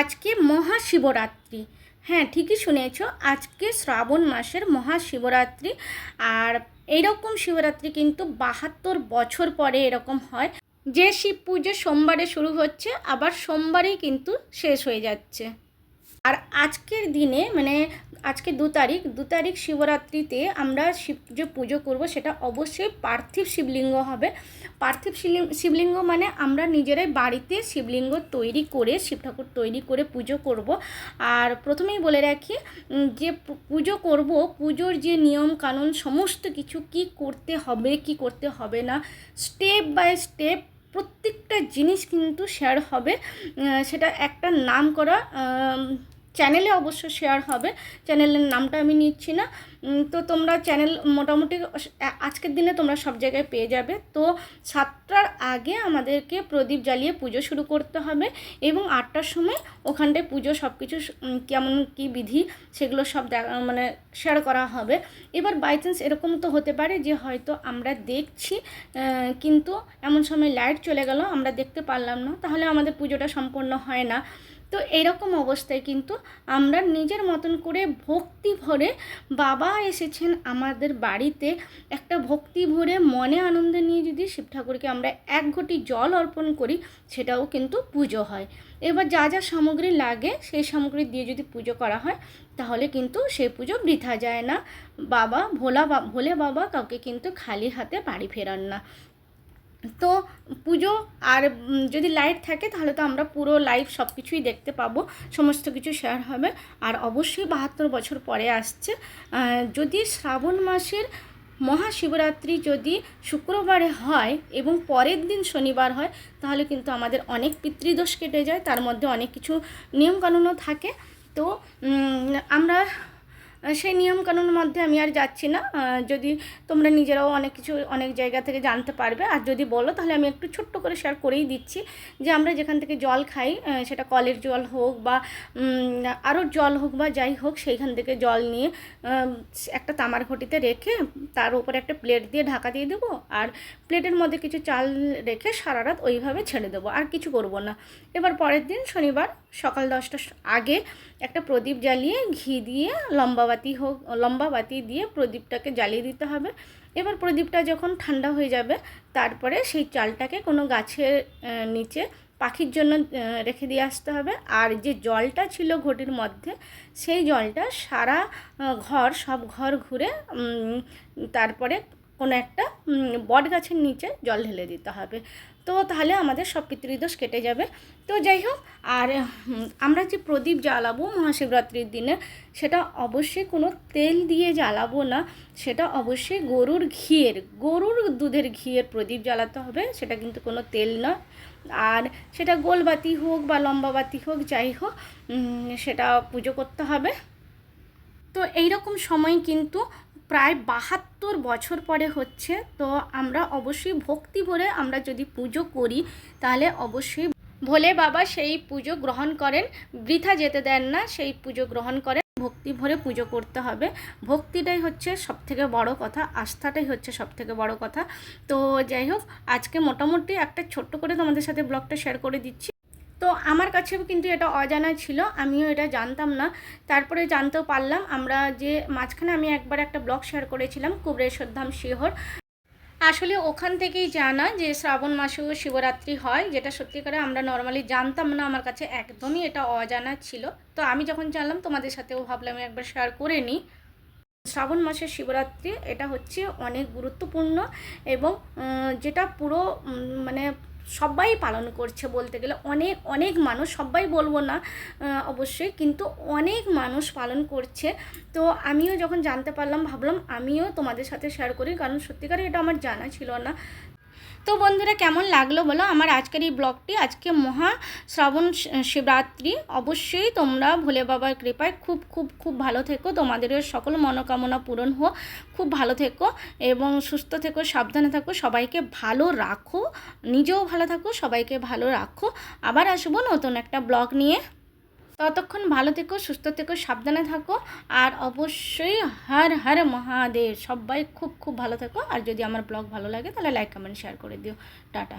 আজকে মহাশিবরাত্রি। হ্যাঁ ঠিকই শুনেছ, আজকে শ্রাবণ মাসের মহাশিবরাত্রি। আর এইরকম শিবরাত্রি কিন্তু বাহাত্তর বছর পরে এরকম হয়। যে শিব পুজো সোমবারে শুরু হচ্ছে, আবার সোমবারেই কিন্তু শেষ হয়ে যাচ্ছে। আর আজকের দিনে মানে আজকে দু তারিখ দু তারিখ শিবরাত্রিতে আমরা শিব যে পুজো করব সেটা অবশ্যই পার্থিব শিবলিঙ্গ হবে। পার্থিব শিবলিঙ্গ মানে আমরা নিজেরাই বাড়িতে শিবলিঙ্গ তৈরি করে, শিব ঠাকুর তৈরি করে পুজো করব। আর প্রথমেই বলে রাখি যে পুজো করব, পুজোর যে নিয়ম কানুন সমস্ত কিছু কি করতে হবে, কি করতে হবে না, স্টেপ বাই স্টেপ প্রত্যেকটা জিনিস কিন্তু শেয়ার হবে। সেটা একটা নাম করা চ্যানেলে অবশ্য শেয়ার হবে। চ্যানেলের নামটা আমি নিচ্ছি না। তো তোমরা চ্যানেল মোটামুটি আজকের দিনে তোমরা সব জায়গায় পেয়ে যাবে। তো সাতটার আগে আমাদেরকে প্রদীপ জ্বালিয়ে পুজো শুরু করতে হবে এবং আটটার সময় ওখানটায় পুজো সব কিছু কেমন কি বিধি সেগুলো সব মানে শেয়ার করা হবে। এবার বাই চান্স এরকম তো হতে পারে যে হয়তো আমরা দেখছি কিন্তু এমন সময় লাইট চলে গেল, আমরা দেখতে পারলাম না, তাহলে আমাদের পুজোটা সম্পূর্ণ হয় না। তো এরকম অবস্থায় কিন্তু আমরা নিজের মতন করে ভক্তি ভরে বাবা এসেছেন আমাদের বাড়িতে একটা ভক্তি ভরে মনে আনন্দ নিয়ে যদি শিব ঠাকুরকে আমরা এক ঘটি জল অর্পণ করি, সেটাও কিন্তু পুজো হয়। এবার যা যা সামগ্রী লাগে, সেই সামগ্রী দিয়ে যদি পুজো করা হয়, তাহলে কিন্তু সেই পুজো বৃথা যায় না। বাবা, ভোলা বা, ভোলে বাবা কাউকে কিন্তু খালি হাতে বাড়ি ফেরান না। তো পুজো আর যদি লাইট থাকে তাহলে তো আমরা পুরো লাইভ সব কিছুই দেখতে পাবো, সমস্ত কিছু শেয়ার হবে। আর অবশ্যই বাহাত্তর বছর পরে আসছে। যদি শ্রাবণ মাসের মহাশিবরাত্রি যদি শুক্রবারে হয় এবং পরের দিন শনিবার হয়, তাহলে কিন্তু আমাদের অনেক পিতৃদোষ কেটে যায়, তার মধ্যে অনেক কিছু নিয়মকানুনও থাকে। তো আমরা সেই নিয়মকানুনের মধ্যে আমি আর যাচ্ছি না। যদি তোমরা নিজেরাও অনেক কিছু, অনেক জায়গা থেকে জানতে পারবে। আর যদি বলো, তাহলে আমি একটু ছোট্ট করে শেয়ার করেই দিচ্ছি যে আমরা যেখান থেকে জল খাই সেটা কলের জল হোক বা আরও জল হোক বা যাই হোক, সেইখান থেকে জল নিয়ে একটা তামার ঘটিতে রেখে তার উপরে একটা প্লেট দিয়ে ঢাকা দিয়ে দেবো। আর প্লেটের মধ্যে কিছু চাল রেখে সারা রাত ওইভাবে ছেড়ে দেবো। আর কিছু করব না। এবার পরের দিন শনিবার সকাল দশটার আগে একটা প্রদীপ জ্বালিয়ে ঘি দিয়ে লম্বাবাতি হোক লম্বাবাতি দিয়ে প্রদীপটাকে জ্বালিয়ে দিতে হবে। এবার প্রদীপটা যখন ঠান্ডা হয়ে যাবে, তারপরে সেই চালটাকে কোনো গাছের নিচে পাখির জন্য রেখে দিয়ে আসতে হবে। আর যে জলটা ছিল ঘটির মধ্যে, সেই জলটা সারা ঘর, সব ঘর ঘুরে তারপরে কোনো একটা বট গাছের নিচে জল ঢেলে দিতে হবে। তো তাহলে আমাদের সব পিতৃদোষ কেটে যাবে। তো যাই হোক, আর আমরা যে প্রদীপ জ্বালাবো মহাশিবরাত্রির দিনে, সেটা অবশ্যই কোনো তেল দিয়ে জ্বালাবো না। সেটা অবশ্যই গরুর ঘিয়ের, গরুর দুধের ঘিয়ের প্রদীপ জ্বালাতে হবে, সেটা কিন্তু কোনো তেল নয় আর সেটা গোলবাতি হোক বা লম্বা বাতি হোক, যাই হোক সেটা পুজো করতে হবে। তো এই রকম সময় কিন্তু প্রায় বাহাত্তর বছর পরে হচ্ছে, তো আমরা অবশ্যই ভক্তি ভরে আমরা যদি পুজো করি, তাহলে অবশ্যই ভোলে বাবা সেই পুজো গ্রহণ করেন। বৃথা যেতে দেন না, সেই পুজো গ্রহণ করেন। ভক্তি ভরে পুজো করতে হবে। ভক্তিটাই হচ্ছে সবথেকে বড় কথা, আস্থাটাই হচ্ছে সবথেকে বড় কথা। তো যাই হোক, আজকে মোটামুটি একটা ছোট্ট করে তোমাদের সাথে ব্লগটা শেয়ার করে দিচ্ছি। তো আমার কাছেও কিন্তু এটা অজানা ছিল, আমিও এটা জানতাম না। তারপরে জানতেও পারলাম আমরা যে মাঝখানে আমি একবার একটা ব্লগ শেয়ার করেছিলাম কুবরেশ্বর ধাম শিহর। আসলে ওখান থেকেই জানা যে শ্রাবণ মাসেও শিবরাত্রি হয়, যেটা সত্যিকারে আমরা নর্মালি জানতাম না, আমার কাছে একদমই এটা অজানা ছিল। তো আমি যখন জানলাম, তোমাদের সাথেও ভাবলাম একবার শেয়ার করে নিই। শ্রাবণ মাসের শিবরাত্রি, এটা হচ্ছে অনেক গুরুত্বপূর্ণ এবং যেটা পুরো মানে সবাই পালন করছে বলতে গেলে অনেক অনেক মানুষ, সবাই বলব না অবশ্যই, কিন্তু অনেক মানুষ পালন করছে। তো আমিও যখন জানতে পারলাম, ভাবলাম আমিও তোমাদের সাথে শেয়ার করি, কারণ সত্যিকারে এটা আমার জানা ছিল না। তো বন্ধুরা কেমন লাগল বলো? আমার আজকের এই ব্লগটি আজকে মহা শ্রাবণ শিবরাত্রি। অবশ্যই তোমরা ভোলে বাবার কৃপায় খুব খুব খুব ভালো থেকো। তোমাদের সকল মনোকামনা পূরণ হোক। খুব ভালো থেকো এবং সুস্থ থেকো, সাবধানে থাকো। সবাইকে ভালো রাখো। নিজেও ভালো থাকো, সবাইকে ভালো রাখো। আবার আসব নতুন একটা ব্লগ নিয়ে। ততক্ষণ ভালো থেকো, সুস্থ থেকো, সাবধানে থাকো আর অবশ্যই হর হর মহাদেব। সবাই খুব খুব ভালো থেকো। আর যদি আমার ব্লগ ভালো লাগে তাহলে লাইক কমেন্ট শেয়ার করে দিও। টাটা।